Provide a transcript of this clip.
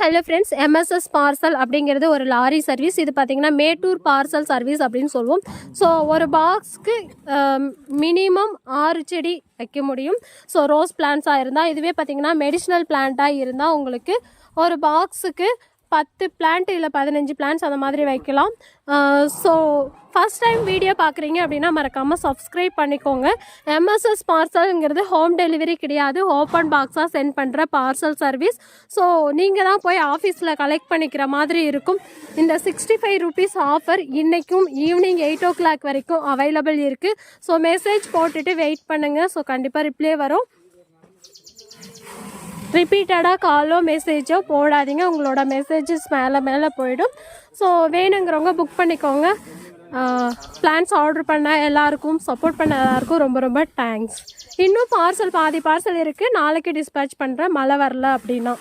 Hello friends MSS parcel அப்படிங்கிறது ஒரு lorry service இது பார்த்திங்கன்னா மேட்டூர் பார்சல் சர்வீஸ் அப்படின்னு சொல்லுவோம் ஸோ ஒரு பாக்ஸ்க்கு மினிமம் ஆறு செடி வைக்க முடியும். ஸோ ரோஸ் பிளான்ஸாக இருந்தால் இதுவே பார்த்தீங்கன்னா மெடிஷ்னல் பிளான்ட்டாக இருந்தால் உங்களுக்கு ஒரு பாக்ஸுக்கு பத்து பிளான்ட் இல்லை பதினஞ்சு பிளான்ட்ஸ் அந்த மாதிரி வைக்கலாம். ஸோ ஃபஸ்ட் டைம் வீடியோ பார்க்குறீங்க அப்படின்னா மறக்காமல் சப்ஸ்கிரைப் பண்ணிக்கோங்க. எம்எஸ்எஸ் பார்சல்ங்கிறது ஹோம் டெலிவரி கிடையாது. ஓப்பன் பாக்ஸாக சென்ட் பண்ணுற பார்சல் சர்வீஸ் ஸோ நீங்கள் தான் போய் ஆஃபீஸில் கலெக்ட் பண்ணிக்கிற மாதிரி இருக்கும். இந்த சிக்ஸ்டி ஃபைவ் ருபீஸ் ஆஃபர் இன்றைக்கும் ஈவினிங் எயிட் ஓ கிளாக் வரைக்கும் அவைலபிள் இருக்குது ஸோ மெசேஜ் போட்டுட்டு வெயிட் பண்ணுங்கள் ஸோ கண்டிப்பாக ரிப்ளை வரும். ரிப்பீட்டடாக காலோ மெசேஜோ போடாதீங்க. உங்களோட மெசேஜஸ் மேலே மேலே போயிடும். ஸோ வேணுங்கிறவங்க புக் பண்ணிக்கோங்க. பிளான்ஸ் ஆர்டர் பண்ண எல்லாருக்கும் சப்போர்ட் பண்ண எல்லாருக்கும் ரொம்ப ரொம்ப தேங்க்ஸ் இன்னும் பார்சல் பாதி பார்சல் இருக்குது நாளைக்கு டிஸ்பேச் பண்ணுறேன் மழை வரல அப்படின்னா.